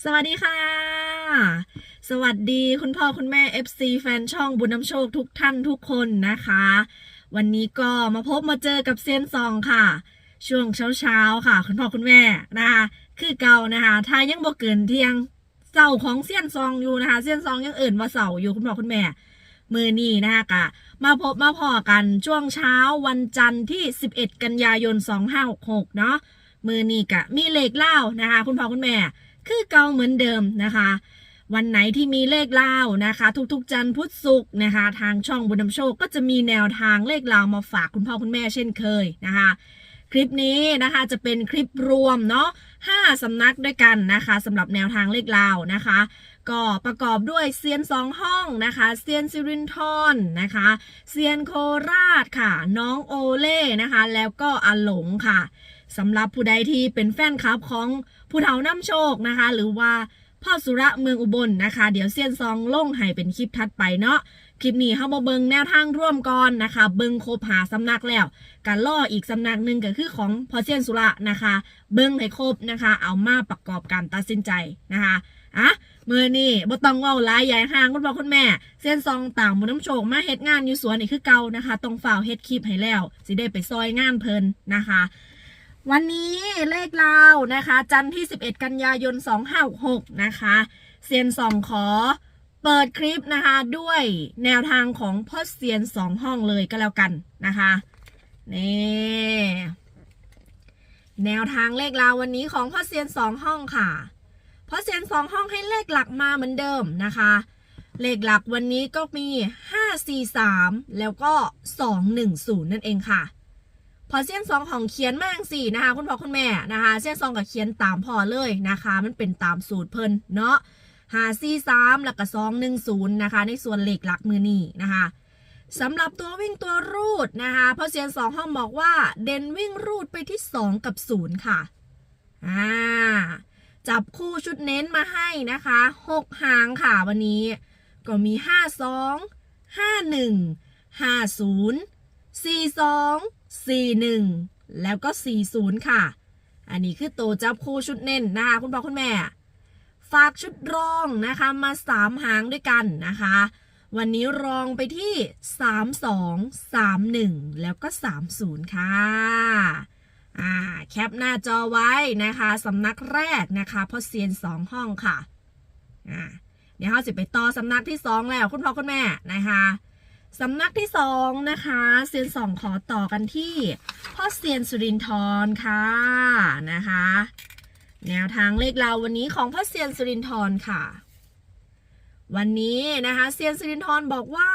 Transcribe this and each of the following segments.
สวัสดีค่ะ สวัสดีคุณพ่อคุณแม่ FC แฟนช่องบุญน้ำโชคทุกท่านทุกคนนะคะ วันนี้ก็มาพบมาเจอกับเซียนซองค่ะ ช่วงเช้าๆค่ะ คุณพ่อคุณแม่นะคะคือเก่านะคะถ้ายังบ่เกินเที่ยงเสาของเซียนซองอยู่นะคะเซียนซองยังเอื่นว่าเสาอยู่คุณพ่อคุณแม่มือนี้นะคะกะมาพบมาพอกันช่วงเช้าวันจันทร์ที่ 11 กันยายน 2566 เนาะมือนี้กะมีเลขเล่านะคะ คุณพ่อคุณแม่ คือเก่าเหมือนเดิมนะคะ วันไหนที่มีเลขเล่านะคะ ทุกๆ จันทร์พุธศุกร์นะคะ ทางช่องบุญนำโชคก็จะมีแนวทางเลขเล่ามาฝากคุณพ่อคุณแม่เช่นเคยนะคะคลิปนี้นะคะจะเป็นคลิปรวมเนาะห้าสำนักด้วยกันนะคะสำหรับแนวทางเลขเล่านะคะ ก็ประกอบด้วยเซียนสองห้องนะคะเซียนซิรินทอนนะคะเซียนโคราชค่ะ น้องโอเล่นะคะ แล้วก็อาหลงค่ะสำหรับผู้ใดที่เป็นแฟนคลับของผู้เฒ่าน้ำโชคนะคะ หรือว่าพ่อสุระเมืองอุบลนะคะ เดี๋ยวเซียนซองลงให้เป็นคลิปถัดไปเนาะคลิปนี้เข้ามาเบิงแนวทางร่วมก่อนนะคะ เบิงครบหาสำนักแล้วการล่ออีกสำนักหนึ่งก็คือของพอเซียนสุระนะคะ เบิงให้ครบนะคะ เอามาประกอบการตัดสินใจนะคะ อะมือนี่บ่ต้องเว้าหลายใหญ่ห่างคุณพ่อคุณแม่ เส้นซองต่างหมูน้ำโชคมาเฮ็ดงานอยู่สวนนี่คือเก่านะคะต้องฝ่าวเฮ็ดคลิปให้แล้ว สิได้ไปซอยงานเพลินนะคะ วันนี้เลขลาวนะคะ จันทร์ที่ 11 กันยายน 2566 นะคะเซียนสองขอเปิดคลิปนะคะด้วยแนวทางของพ่อเซียนสองห้องเลยก็แล้วกันนะคะนี่แนวทางเลขลาววันนี้ของพ่อเซียนสองห้องค่ะ เพราะเซียนสองห้องให้เลขหลักมาเหมือนเดิมนะคะ เลขหลักวันนี้ก็มี 5 4 3 แล้วก็ 2 1 0 นั่นเองค่ะพอเซียนสองของเขียนมาจังสี่นะคะ คุณพ่อคุณแม่นะคะเซียนสองกับเขียนตามพอเลยนะคะ มันเป็นตามสูตรเพิ่นเนาะหาสี่สามแล้วก็สองหนึ่งศูนย์นะคะ ในส่วนเลขหลักมือนี่นะคะสำหรับตัววิ่งตัวรูดนะคะพราะเซียนสองห้องบอกว่า เด่นวิ่งรูดไปที่2กับ0ค่ะอ่า จับคู่ชุดเน้นมาให้นะคะ6หางค่ะวันนี้ ก็มี52 51 50 42 41แล้วก็40ค่ะ อันนี้คือตัวจับคู่ชุดเน้นนะคะคุณพ่อคุณแม่ ฝากชุดรองนะคะมา3หางด้วยกันนะคะ วันนี้รองไปที่32 31แล้วก็30ค่ะ อ่าแคปหน้าจอไว้นะคะสำนักแรกนะคะพราะเซียนสองห้องค่ะอ่าเดี๋ยวเราจะไปต่อสำนักที่สองแล้วคุณพ่อคุณแม่นะคะสำนักที่สองนะคะเซียนสองขอต่อกันที่พ่อเซียนสุรินทร์ค่ะนะคะแนวทางเลขเราวันนี้ของพ่อเซียนสุรินทร์ค่ะ วันนี้นะคะเซียนสุรินทร์บอกว่า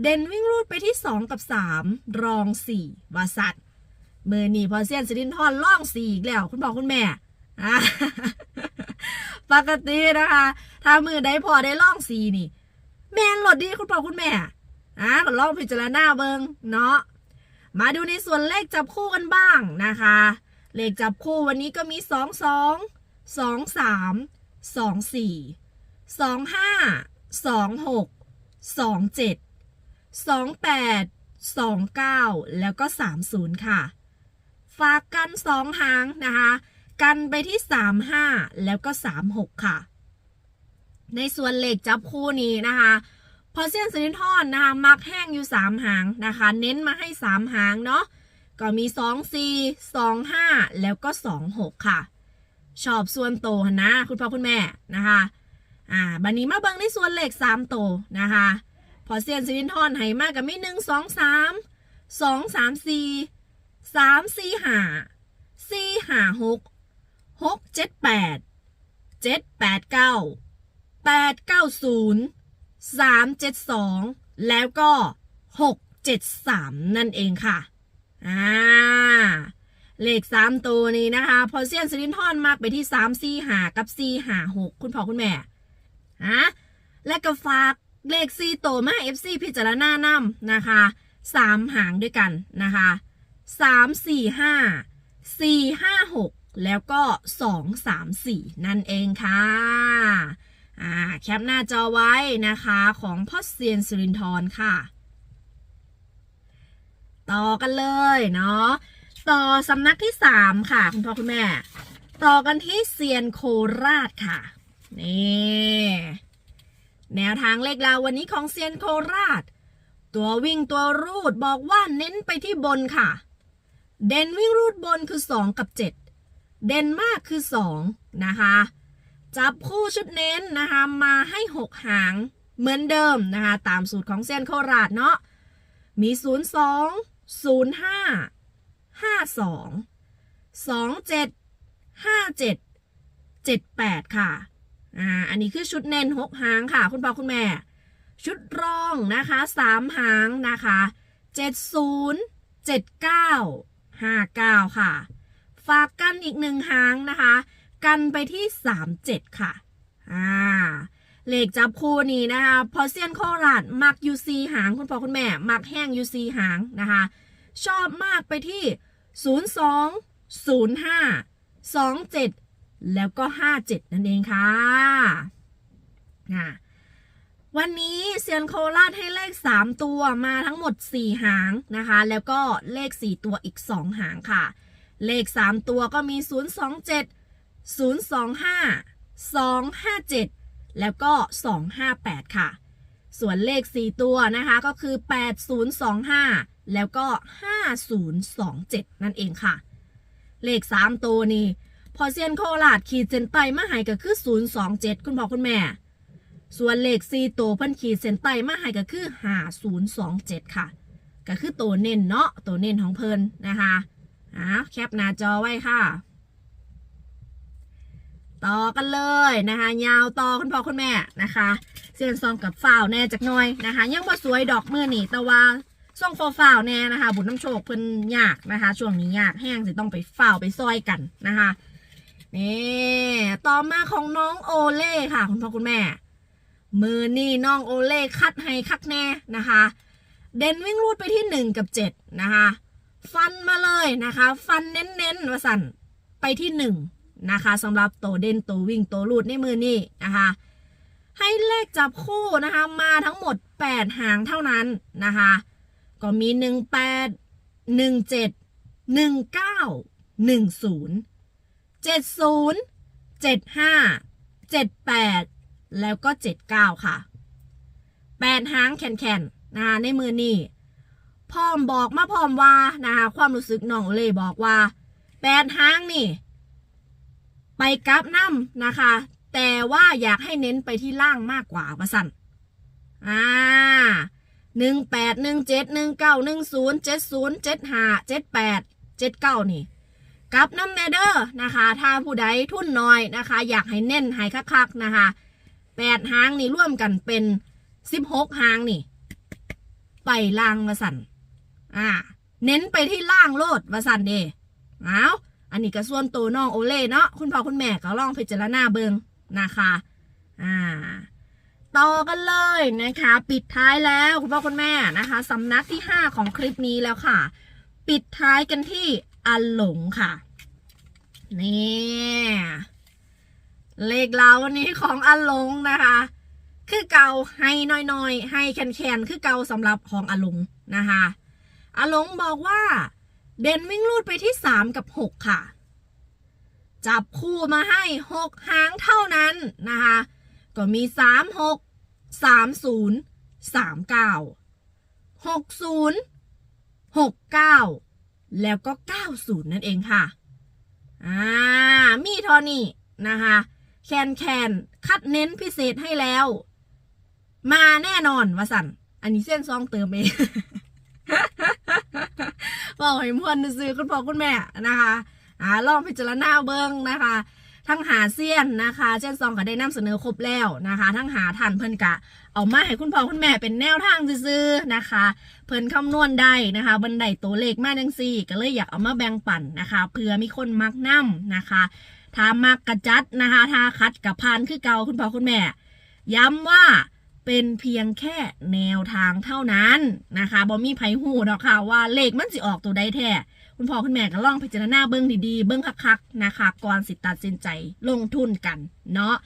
เด่นวิ่งรูดไปที่ 2 กับ 3 รอง4วาสัต มือนี่พอเซียนสิรินทอนล่องสี่อีกแล้ว คุณพ่อคุณแม่ปกตินะคะ ถ้ามือได้พอได้ล่องสี่นี่ แมนหลดดีคุณพ่อคุณแม่อะก็ลองพิจารณาเบิงเนาะมาดูในส่วนเลขจับคู่กันบ้างนะคะ เลขจับคู่วันนี้ก็มีสองสองสองสามสองสี่สองห้าสองหกสองเจ็ดสองแปดสองเก้าแล้วก็สามศูนย์ค่ะ ฝากกันสองหางนะคะ กันไปที่ 35 แล้วก็ 36 ค่ะ ในส่วนเหล็กจับคู่นี้นะคะพอเซียนสลินทอนนะคะมักแห้งอยู่ 3 หางนะคะ เน้นมาให้ 3 หางเนาะก็มี 2 4 2 5 แล้วก็ 2 6 ค่ะ ชอบส่วนโตนะ คุณพ่อคุณแม่นะคะอ่าบันนี้มาเบิ่งในส่วนเหล็ก 3 โตนะคะ พอเซียนสลินทอนให้มากกับมี 1 2 3 2 3 4 สามสี่ห้าสี่ห้าหกหกเจ็ดแปดเจ็ดแปดเก้าแปดเก้าศูนย์สามเจ็ดสองแล้วก็หกเจ็ดสามนั่นเองค่ะอ่าเลขสามตัวนี้นะคะ พอเซียนสลินทอนมากไปที่สามสี่หากับสี่หาหกคุณพ่อคุณแม่ฮะและก็ฝากเลขสี่ตัวมาเอฟซีพิจารณานำนะคะสามหางด้วยกันนะคะ สามสี่ห้าสี่ห้าหกแล้วก็สองสามสี่นั่นเองค่ะอ่าแคปหน้าจอไว้นะคะของพ่อเซียนสุรินทร์ค่ะ ต่อกันเลยเนาะต่อสำนักที่สามค่ะคุณพ่อคุณแม่ ต่อกันที่เซียนโคราชค่ะนี่แนวทางเลขลาววันนี้ของเซียนโคราช ตัววิ่งตัวรูดบอกว่าเน้นไปที่บนค่ะ เด่นวิ่งรูดบนคือ 2 กับ 7 เด่นมากคือ 2 นะคะ จับคู่ชุดเน้นนะคะ มาให้ 6 หางเหมือนเดิมนะคะ ตามสูตรของเซียนโคราชเนาะ มี 0 2 0 5 5 2 2 7 5 7 7 8 ค่ะ อ่า อันนี้คือชุดเน้น 6 หางค่ะ คุณพ่อคุณแม่ ชุดรองนะคะ 3 หางนะคะ 70 79 59 ค่ะ ฝากกันอีกหนึ่งหางนะคะ กันไปที่ 37 ค่ะอ่าเลขจับคู่นี้นะคะพอเซียนโคราชมักยูซีหางคุณพ่อคุณแม่ มักแห้งยูซีหางนะคะ ชอบมากไปที่ 02 05 27 แล้วก็ 57 นั่นเองค่ะ วันนี้เซียนโคราชให้เลข 3 ตัวมาทั้งหมด 4 หางนะคะ แล้วก็เลข 4 ตัวอีก 2 หางค่ะ เลข 3 ตัวก็มี 027 025 257 แล้วก็ 258 ค่ะ ส่วนเลข 4 ตัวนะคะก็คือ 8025 แล้วก็ 5027 นั่นเองค่ะ เลข 3 ตัวนี่พอเซียนโคราชขีดเส้นใต้มาหายก็คือ 027 คุณพ่อคุณแม่ ส่วนเลข4ตัวเพิ่นขีดเส้นใต้มาใหายก็คือ5027ค่ะ ก็คือตัวเน้นเนาะตัวเน้นของเพิ่นนะคะอ่าแคปหน้าจอไว้ค่ะ ต่อกันเลยนะคะ ยาวต่อคุณพ่อคุณแม่นะคะเซียนซองกับฝ้าวแน่จากหน้อยนะคะ ยังบ่สวยดอกเมื่อนี่แต่ว่าส่งฟอฝ้าวแน่นะคะ บุญน้ำโชคเพิ่นยากนะคะ ช่วงนี้ยากแห้งสิต้องไปฝ้าวไปซอยกันนะคะนี่ต่อมาของน้องโอเล่ค่ะ คุณพ่อคุณแม่ มือนี่น้องโอเล่คัดให้คักแน่นะคะ เดนวิ่งรูดไปที่หนึ่งกับเจ็ดนะคะ ฟันมาเลยนะคะ ฟันเน้นๆวสันไปที่หนึ่งนะคะสำหรับโตเด่นตัววิ่งโตรูดในมือนี่นะคะ ให้เลขจับคู่นะคะมาทั้งหมด 8 หางเท่านั้นนะคะ ก็มี 18 17 19 10 70 75 78 แล้วก็ 79 ค่ะ8หางแข็งๆนะคะในมือนี่พร้อมบอกมาพร้อมว่านะคะความรู้สึกน้องเลยบอกว่าแปดหางนี่ ไปกับน้ำนะคะ แต่ว่าอยากให้เน้นไปที่ล่างมากกว่าว่าสันอ่าหนึ่งแปดหนึ่งเจ็ดหนึ่งเก้าหนึ่งศูนย์เจ็ดศูนย์เจ็ดห้าเจ็ดแปดเจ็ดเก้านี่กับน้ำแนเดอร์นะคะ ถ้าผู้ใดทุ่นน้อยนะคะ อยากให้เน้นให้คักๆนะคะ แปดหางนี่ร่วมกันเป็นสิบหกหางนี่ ไปล่างมาสันอ่า เน้นไปที่ล่างโลดวาสันเดเอาอันนี้ก็ส่วนตัวน้องโอเล่เนาะคุณพ่อคุณแม่ก็ลองพิจารณาเบิงนะคะอ่าต่อกันเลยนะคะ ปิดท้ายแล้วคุณพ่อคุณแม่นะคะสำนักที่ 5 ของคลิปนี้แล้วค่ะ ปิดท้ายกันที่อันหลงค่ะ นี่ เลขเราวันนี้ของอันลงนะคะ คือเกาให้น้อยๆ ให้แคนๆ คือเกาสำหรับของอาลงนะคะอาลงบอกว่า เด่นวิ่งลูดไปที่ 3 กับ 6 ค่ะ จับคู่มาให้ 6 หางเท่านั้นนะคะ ก็มี 3 6 3 0 3 9 6 0 6 9 แล้วก็ 90 นั่นเองค่ะ อ่า มีเทอนี่นะคะ แคนแคนคัดเน้นพิเศษให้แล้ว มาแน่นอนวสันอันนี้เส้นซองเติมเองบอกให้มวนซื้อคุณพ่อคุณแม่นะคะอ่าลองพิจารณาเบิ้งนะคะ ทั้งหาเซียนนะคะเช่นซองก็ได้นำเสนอครบแล้วนะคะ ทั้งหาทันเพิ่นกะ เอามาให้คุณพ่อคุณแม่เป็นแนวทางซื้อนะคะ เพิ่นคำนวณได้นะคะบันไดตัวเลขมาจังซี่ ก็เลยอยากเอามาแบ่งปันนะคะเผื่อมีคนมักนํนะคะ ถ้ามักกระจัดนะคะถ้าคัดกับพานคือเก่าคุณพ่อคุณแม่ ย้ำว่าเป็นเพียงแค่แนวทางเท่านั้นนะคะบอมีไผหูดอกค่ะว่าเลขมันสิออกตัวใดแท้คุณพ่อคุณแม่ก็ลองพิจารณาเบิ้งดีๆ เบิ้งคักๆนะคะ ก่อนสิตัดสินใจลงทุนกันเนาะ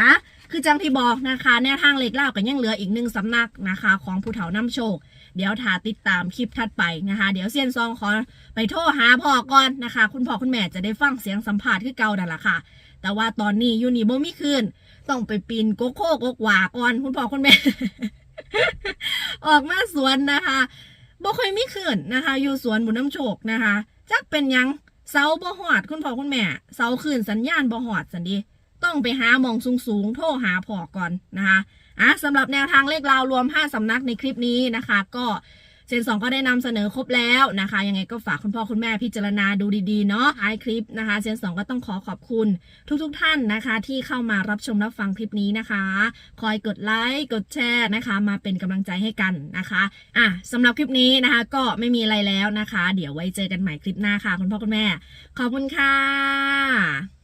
อะคือจังที่บอกนะคะ แนวทางเลขเล่ากันยังเหลืออีกหนึ่งสำนักนะคะ ของผู้เฒ่านำโชค เดี๋ยวถาติดตามคลิปถัดไปนะคะ เดี๋ยวเซียนซองขอไปโทรหาพ่อก่อนนะคะ คุณพ่อคุณแม่จะได้ฟังเสียงสัมภาษณ์คือเก่าดันละค่ะ แต่ว่าตอนนี้อยู่นี่บ่มีคืนต้องไปปีนโกโก้กกหวาก่อนคุณพ่อคุณแม่ ออกมาสวนนะคะบ่ค่อยมีคืนนะคะ อยู่สวนบุญน้ำโชคนะคะจักเป็นยังเสาบ่หอดคุณพ่อคุณแม่เสาคืนสัญญาณบ่หอดสันดีต้องไปหาหมองสูงๆโทรหาพ่อก่อนนะคะ อะสำหรับแนวทางเลขราวรวม 5 สำนักในคลิปนี้นะคะ ก็เซนสองก็ได้นำเสนอครบแล้วนะคะ ยังไงก็ฝากคุณพ่อคุณแม่พิจารณาดูดีๆเนาะท้ายคลิปนะคะ เซนสองก็ต้องขอขอบคุณทุกๆทท่านนะคะ ที่เข้ามารับชมรับฟังคลิปนี้นะคะ คอยกดไลค์กดแชร์นะคะ มาเป็นกำลังใจให้กันนะคะอะสำหรับคลิปนี้นะคะ ก็ไม่มีอะไรแล้วนะคะ เดี๋ยวไว้เจอกันใหม่คลิปหน้าค่ะ คุณพ่อคุณแม่ ขอบคุณค่ะ